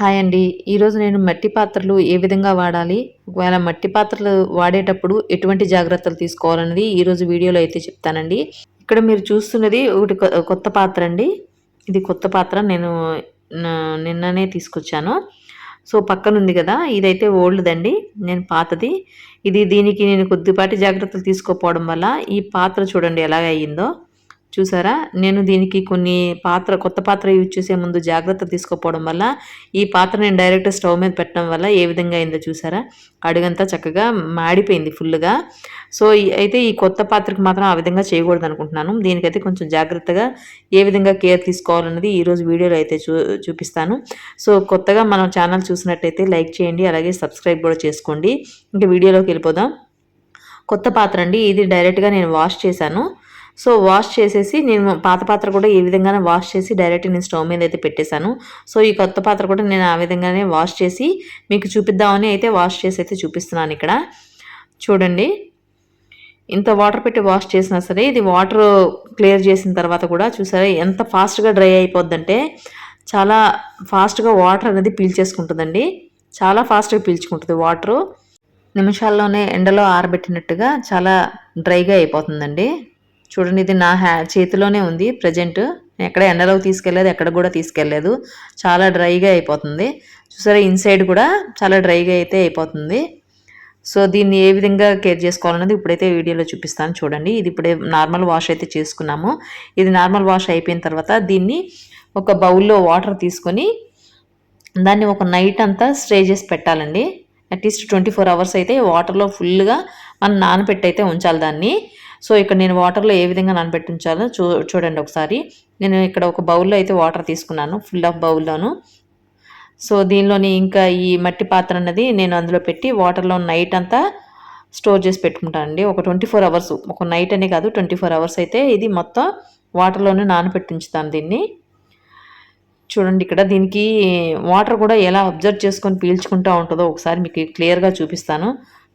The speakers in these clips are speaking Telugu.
హాయ్ అండి. ఈరోజు నేను మట్టి పాత్రలు ఏ విధంగా వాడాలి? ఒకవేళ మట్టి పాత్రలు వాడేటప్పుడు ఎటువంటి జాగ్రత్తలు తీసుకోవాలన్నది ఈరోజు వీడియోలో అయితే చెప్తానండి. ఇక్కడ మీరు చూస్తున్నది ఒకటి కొత్త పాత్ర అండి. ఇది కొత్త పాత్ర నేను నిన్ననే తీసుకొచ్చాను. సో పక్కన ఉంది కదా ఇదైతే ఓల్డ్దండి నేను పాతది. ఇది దీనికి నేను కొద్దిపాటి జాగ్రత్తలు తీసుకోకపోవడం వల్ల ఈ పాత్ర చూడండి ఎలాగ అయ్యిందో. చూసారా? నేను దీనికి కొన్ని పాత్ర కొత్త పాత్ర యూజ్ చేసే ముందు జాగ్రత్త తీసుకోపోవడం వల్ల ఈ పాత్ర నేను డైరెక్ట్ స్టవ్ మీద పెట్టడం వల్ల ఏ విధంగా అయిందో చూసారా? అడుగంతా చక్కగా మాడిపోయింది ఫుల్గా. సో అయితే ఈ కొత్త పాత్రకి మాత్రం ఆ విధంగా చేయకూడదు అనుకుంటున్నాను. దీనికైతే కొంచెం జాగ్రత్తగా ఏ విధంగా కేర్ తీసుకోవాలన్నది ఈరోజు వీడియోలో అయితే చూ చూపిస్తాను. సో కొత్తగా మనం ఛానల్ చూసినట్టయితే లైక్ చేయండి అలాగే సబ్స్క్రైబ్ కూడా చేసుకోండి. ఇంకా వీడియోలోకి వెళ్ళిపోదాం. కొత్త పాత్ర అండి. ఇది డైరెక్ట్గా నేను వాష్ చేశాను. సో వాష్ చేసేసి నేను పాత పాత్ర కూడా ఏ విధంగానే వాష్ చేసి డైరెక్ట్ నేను స్టవ్ మీద అయితే పెట్టేశాను. సో ఈ కొత్త పాత్ర కూడా నేను ఆ విధంగానే వాష్ చేసి మీకు చూపిద్దామని అయితే వాష్ చేసి అయితే చూపిస్తున్నాను ఇక్కడ. చూడండి. ఇంత వాటర్ పెట్టి వాష్ చేసినా సరే ఇది వాటర్ క్లియర్ చేసిన తర్వాత కూడా చూసారా ఎంత ఫాస్ట్గా డ్రై అయిపోద్దంటే చాలా ఫాస్ట్గా వాటర్ అనేది పీల్చేసుకుంటుందండి. చాలా ఫాస్ట్గా పీల్చుకుంటుంది వాటరు. నిమిషాల్లోనే ఎండలో ఆరబెట్టినట్టుగా చాలా డ్రైగా అయిపోతుందండి. చూడండి ఇది నా హ్యా చేతిలోనే ఉంది ప్రజెంట్. ఎక్కడ ఎండలోకి తీసుకెళ్ళలేదు ఎక్కడ కూడా తీసుకెళ్ళలేదు. చాలా డ్రైగా అయిపోతుంది. చూసారా ఇన్సైడ్ కూడా చాలా డ్రైగా అయితే అయిపోతుంది. సో దీన్ని ఏ విధంగా కేర్ చేసుకోవాలన్నది ఇప్పుడైతే వీడియోలో చూపిస్తాను చూడండి. ఇది ఇప్పుడే నార్మల్ వాష్ అయితే చేసుకున్నాము. ఇది నార్మల్ వాష్ అయిపోయిన తర్వాత దీన్ని ఒక బౌల్లో వాటర్ తీసుకొని దాన్ని ఒక నైట్ అంతా స్ట్రే చేసి పెట్టాలండి. అట్లీస్ట్ ట్వంటీ ఫోర్ అవర్స్ అయితే వాటర్లో ఫుల్గా మనం నానబెట్టి అయితే ఉంచాలి దాన్ని. సో ఇక్కడ నేను వాటర్లో ఏ విధంగా నానబెట్టి ఉంచాలో చూ చూడండి ఒకసారి. నేను ఇక్కడ ఒక బౌల్లో అయితే వాటర్ తీసుకున్నాను ఫుల్ ఆఫ్ బౌల్లోను సో దీనిలోని ఇంకా ఈ మట్టి పాత్ర అన్నది నేను అందులో పెట్టి వాటర్లో నైట్ అంతా స్టోర్ చేసి పెట్టుకుంటానండి ఒక ట్వంటీ ఫోర్ అవర్స్ ఒక నైట్ అనే కాదు ట్వంటీ ఫోర్ అవర్స్ అయితే ఇది మొత్తం వాటర్లోనే నానబెట్టి ఉంచుతాను దీన్ని. చూడండి ఇక్కడ దీనికి వాటర్ కూడా ఎలా అబ్జర్వ్ చేసుకొని పీల్చుకుంటూ ఉంటుందో ఒకసారి మీకు క్లియర్గా చూపిస్తాను.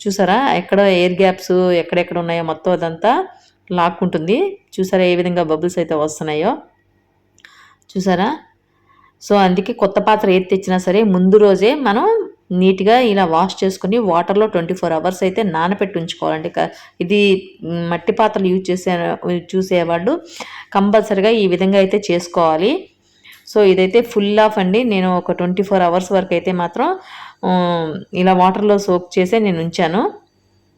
చూసారా? ఎక్కడ ఎయిర్ గ్యాప్స్ ఎక్కడెక్కడ ఉన్నాయో మొత్తం అదంతా లాక్కుంటుంది. చూసారా ఏ విధంగా బబుల్స్ అయితే వస్తున్నాయో? చూసారా? సో అందుకే కొత్త పాత్ర ఏది తెచ్చినా సరే ముందు రోజే మనం నీట్గా ఇలా వాష్ చేసుకుని వాటర్లో ట్వంటీ ఫోర్ అవర్స్ అయితే నానబెట్టి ఉంచుకోవాలండి. క- ఇది మట్టి పాత్రలు యూజ్ చేసే చూసేవాళ్ళు కంపల్సరిగా ఈ విధంగా అయితే చేసుకోవాలి. సో ఇదైతే ఫుల్ ఆఫ్ అండి. నేను ఒక ట్వంటీ ఫోర్ అవర్స్ వరకు అయితే మాత్రం ఇలా వాటర్లో సోక్ చేసే నేను ఉంచాను.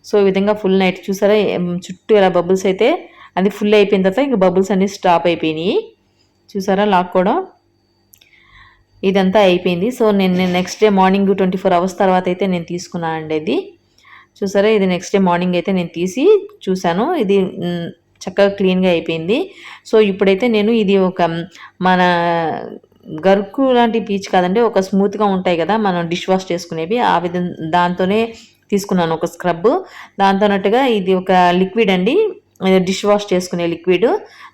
సో ఈ విధంగా ఫుల్ నైట్ చూసారా? చుట్టూ ఇలా బబుల్స్ అయితే అది ఫుల్ అయిపోయిన తర్వాత ఇంకా బబుల్స్ అన్నీ స్టాప్ అయిపోయినాయి. చూసారా? లాక్కోవడం ఇదంతా అయిపోయింది. సో నేను next day morning twenty four hours తర్వాత అయితే నేను తీసుకున్నాను అండి ఇది. చూసారా? ఇది నెక్స్ట్ డే మార్నింగ్ అయితే నేను తీసి చూశాను. ఇది చక్కగా క్లీన్గా అయిపోయింది. సో ఇప్పుడైతే నేను ఇది ఒక మన గరుకు లాంటి పీచ్ కాదండి ఒక స్మూత్గా ఉంటాయి కదా మనం డిష్ వాష్ చేసుకునేవి. ఆ విధం దాంతోనే తీసుకున్నాను ఒక స్క్రబ్. దాంతోనట్టుగా ఇది ఒక లిక్విడ్ అండి. డిష్ వాష్ చేసుకునే లిక్విడ్.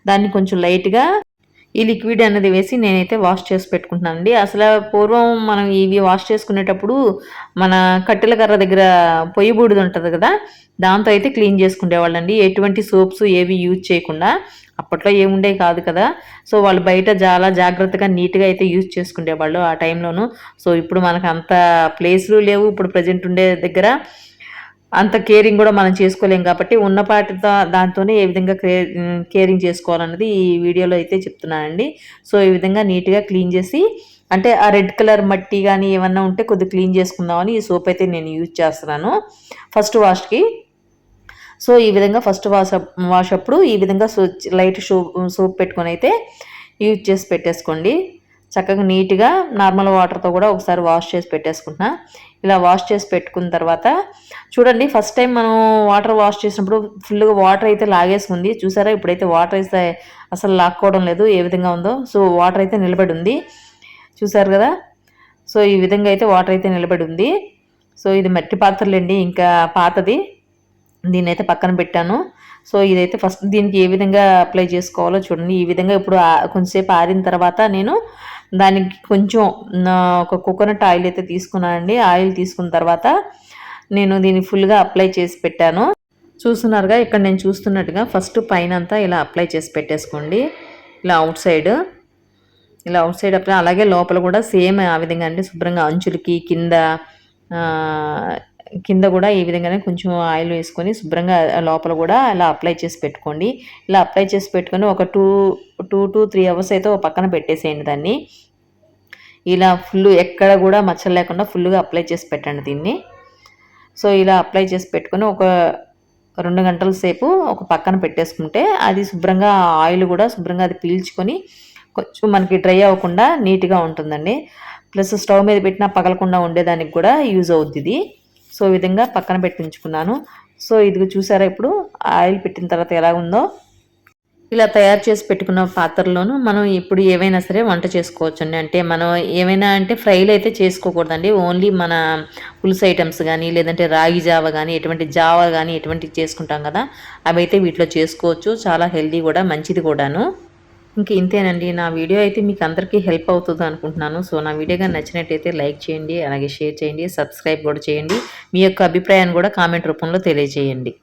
దాన్ని కొంచెం లైట్గా ఈ లిక్విడ్ అనేది వేసి నేనైతే వాష్ చేసి పెట్టుకుంటున్నానండి. అసలు పూర్వం మనం ఇవి వాష్ చేసుకునేటప్పుడు మన కట్టెల కర్ర దగ్గర పొయ్యి బూడిద ఉంటుంది కదా దాంతో అయితే క్లీన్ చేసుకునేవాళ్ళండి ఎటువంటి సోప్స్ ఏవి యూజ్ చేయకుండా అప్పట్లో ఏముండే కాదు కదా. సో వాళ్ళు బయట చాలా జాగ్రత్తగా నీట్గా అయితే యూజ్ చేసుకునేవాళ్ళు ఆ టైంలోను. సో ఇప్పుడు మనకు అంత ప్లేస్లు లేవు. ఇప్పుడు ప్రజెంట్ ఉండే దగ్గర అంత కేరింగ్ కూడా మనం చేసుకోలేం కాబట్టి ఉన్నపాటితో దాంతోనే ఏ విధంగా కేరింగ్ చేసుకోవాలన్నది ఈ వీడియోలో అయితే చెప్తున్నానండి. సో ఈ విధంగా నీట్గా క్లీన్ చేసి అంటే ఆ రెడ్ కలర్ మట్టి కానీ ఏమన్నా ఉంటే కొద్దిగా క్లీన్ చేసుకుందామని ఈ సోప్ అయితే నేను యూజ్ చేస్తున్నాను. ఫస్ట్ వాష్కి. సో ఈ విధంగా ఫస్ట్ వాష్ వాష్ అప్పుడు ఈ విధంగా లైట్ షో సోప్ పెట్టుకొని అయితే యూజ్ చేసి పెట్టేసుకోండి. చక్కగా నీట్గా నార్మల్ వాటర్తో కూడా ఒకసారి వాష్ చేసి పెట్టేసుకుంటున్నా. ఇలా వాష్ చేసి పెట్టుకున్న తర్వాత చూడండి ఫస్ట్ టైం మనం వాటర్ వాష్ చేసినప్పుడు ఫుల్గా వాటర్ అయితే లాగేసుకుంది. చూసారా? ఇప్పుడైతే వాటర్ అయితే అసలు లాక్కోవడం లేదు ఏ విధంగా ఉందో. సో వాటర్ అయితే నిలబడి ఉంది. చూసారు కదా? సో ఈ విధంగా అయితే వాటర్ అయితే నిలబడి ఉంది. సో ఇది మట్టి పాత్రలండి ఇంకా పాతది. దీన్ని అయితే పక్కన పెట్టాను. సో ఇదైతే ఫస్ట్ దీనికి ఏ విధంగా అప్లై చేసుకోవాలో చూడండి. ఈ విధంగా ఇప్పుడు కొంచెంసేపు ఆరిన తర్వాత నేను దానికి కొంచెం నా ఒక కోకోనట్ ఆయిల్ అయితే తీసుకున్నానండి. ఆయిల్ తీసుకున్న తర్వాత నేను దీన్ని ఫుల్గా అప్లై చేసి పెట్టాను. చూస్తున్నారుగా ఇక్కడ నేను చూస్తున్నట్టుగా ఫస్ట్ పైన అంతా ఇలా అప్లై చేసి పెట్టేసుకోండి. ఇలా అవుట్ సైడ్. ఇలా అవుట్ సైడ్ అప్లై అలాగే లోపల కూడా సేమ్ ఆ విధంగా అండి శుభ్రంగా అంచులకి కింద కింద కూడా ఈ విధంగానే కొంచెం ఆయిల్ వేసుకొని శుభ్రంగా లోపల కూడా ఇలా అప్లై చేసి పెట్టుకోండి. ఇలా అప్లై చేసి పెట్టుకొని ఒక two two to three hours అయితే ఒక పక్కన పెట్టేసేయండి దాన్ని. ఇలా ఫుల్ ఎక్కడ కూడా మచ్చలు లేకుండా ఫుల్గా అప్లై చేసి పెట్టండి దీన్ని. సో ఇలా అప్లై చేసి పెట్టుకొని ఒక రెండు గంటల సేపు ఒక పక్కన పెట్టేసుకుంటే అది శుభ్రంగా ఆయిల్ కూడా శుభ్రంగా అది పీల్చుకొని కొంచెం మనకి డ్రై అవ్వకుండా నీట్గా ఉంటుందండి. ప్లస్ స్టవ్ మీద పెట్టినా పగలకుండా ఉండేదానికి కూడా యూజ్ అవుద్ది ఇది. సో ఈ విధంగా పక్కన పెట్టించుకున్నాను. సో ఇది చూసారా ఇప్పుడు ఆయిల్ పెట్టిన తర్వాత ఎలా ఉందో. ఇలా తయారు చేసి పెట్టుకున్న పాత్రలోను మనం ఇప్పుడు ఏవైనా సరే వంట చేసుకోవచ్చండి. అంటే మనం ఏమైనా అంటే ఫ్రైలు అయితే చేసుకోకూడదండి. ఓన్లీ మన పులుసు ఐటమ్స్ కానీ లేదంటే రాగి జావ కానీ ఎటువంటి జావ కానీ ఎటువంటివి చేసుకుంటాం కదా. అవి అయితే వీటిలో చేసుకోవచ్చు. చాలా హెల్దీ కూడా మంచిది కూడాను. ఇంక ఇంతేనండి. నా వీడియో అయితే మీకు అందరికీ హెల్ప్ అవుతుంది అనుకుంటున్నాను. సో నా వీడియో కానీ నచ్చినట్టయితే లైక్ చేయండి అలాగే షేర్ చేయండి సబ్స్క్రైబ్ కూడా చేయండి. మీ యొక్క అభిప్రాయాన్ని కూడా కామెంట్ రూపంలో తెలియజేయండి.